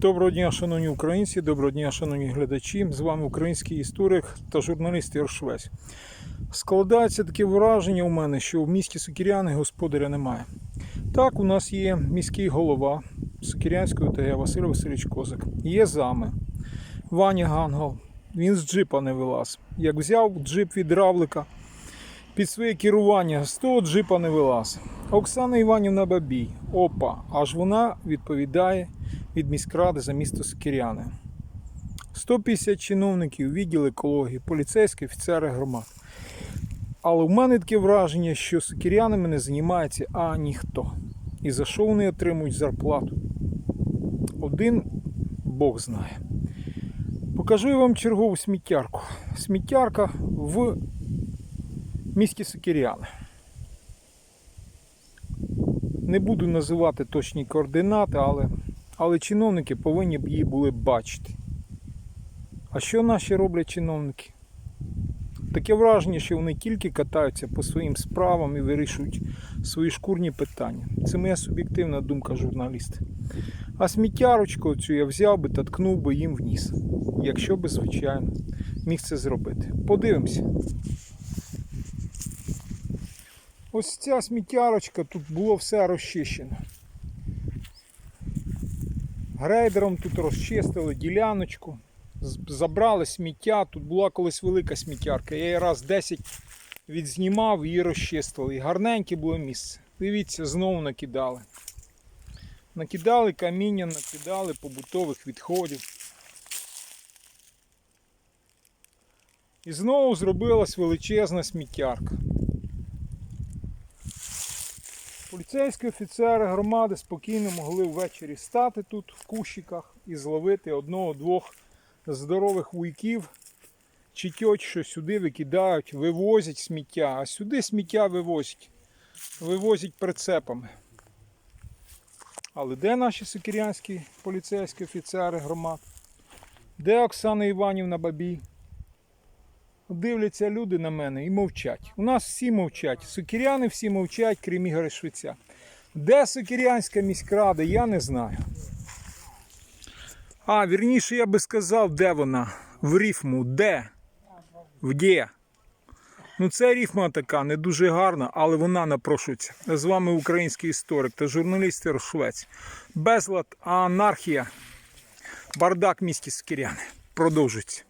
Доброго дня, шановні українці, доброго дня, шановні глядачі. З вами український історик та журналіст Ігор Складається таке враження у мене, що в місті Сокіряни господаря немає. Так, у нас є міський голова Сокірянської ОТГ Василь Васильович Козак. Є зами. Ваня Гангал. Він з джипа не вилаз. Як взяв джип від равлика під своє керування, з того джипа не вилаз. Оксана Іванівна Бабій. Опа, аж вона відповідає від міськради за місто Сокиряни. 150 чиновників, відділ екології, поліцейські офіцери громад. Але в мене таке враження, що сокирянами не займається а ніхто. І за що вони отримують зарплату? Один Бог знає. Покажу я вам чергову сміттярку. Сміттярка в місті Сокиряни. Не буду називати точні координати, але, але чиновники повинні б її були бачити. А що наші роблять чиновники? Таке враження, що вони тільки катаються по своїм справам і вирішують свої шкурні питання. Це моя суб'єктивна думка журналіста. А сміттярочку цю я взяв би та ткнув би їм в ніс. Якщо би, звичайно, міг це зробити. Подивимося. Ось ця сміттярочка, тут було все розчищено. Грейдером тут розчистили діляночку, забрали сміття. Тут була колись велика сміттярка. Я її раз 10 відзнімав, її розчистили. І гарненьке було місце. Дивіться, знову накидали. Накидали каміння, накидали побутових відходів. І знову зробилась величезна сміттярка. Поліцейські офіцери громади спокійно могли ввечері стати тут в кущиках і зловити одного-двох здорових вуйків чи тьоть, що сюди викидають, вивозять сміття, а сюди сміття вивозять, вивозять прицепами. Але де наші сикірянські поліцейські офіцери громад? Де Оксана Іванівна Бабій? Дивляться люди на мене і мовчать. У нас всі мовчать. Сокіряни всі мовчать, крім Ігоря Швеця. Де Сокірянська міськрада, я не знаю. А, вірніше, я би сказав, де вона? В рифму. Де? Вде? Ну, це рифма така, не дуже гарна, але вона напрошується. З вами український історик та журналіст Швець. Безлад, анархія, бардак в місті Сокіряни. Продовжується.